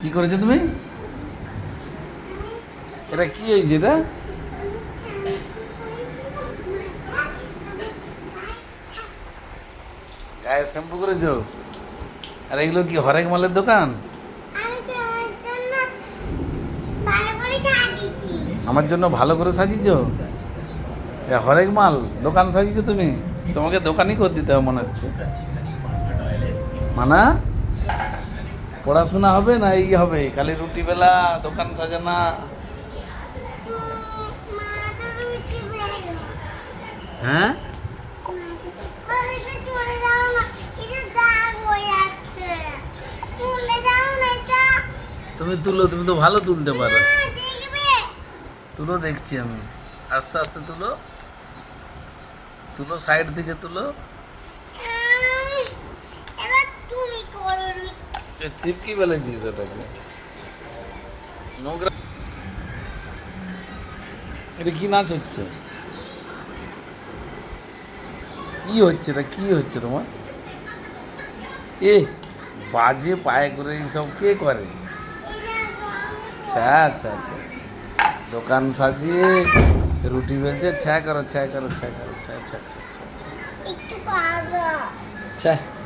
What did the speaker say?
কি করেছ তুমি? এটা কি হয়েছে এটা? গায়ে শ্যাম্পু করেছ? আর এগুলো কি হরেক মালের দোকান? আমার জন্য ভালো করে সাজিয়েছো। এটা হরেক মাল দোকান সাজিয়েছো তুমি? তোমাকে দোকানই করে দিতে হবে মনে হচ্ছে। মানা? পড়াশোনা হবে না এই হবে? কালি রুটি বেলা, দোকান সাজানা। হ্যাঁ? তুমি তুলো, তুমি তো ভালো তুলতে পারো। তুলো দেখছি আমি। আস্তে আস্তে তুলো। তুলো সাইড থেকে তুলো আহ, এবার তুমি করো চিপকি ফেলেছিস ওটাকে। নোংরা। এটা কি নাচ হচ্ছে? কি হচ্ছে এটা? কি হচ্ছে তোমার? এ বাজে পায়ে করে এইসব কে করে? আচ্ছা আচ্ছা আচ্ছা আচ্ছা। দোকান সাজিয়ে রুটি বেলছে ছ্যা করো ছ্যা করো ছ্যা করো ছ্যা ছ্যা ছ্যা ছ্যা ছ্যা। ছ্যা।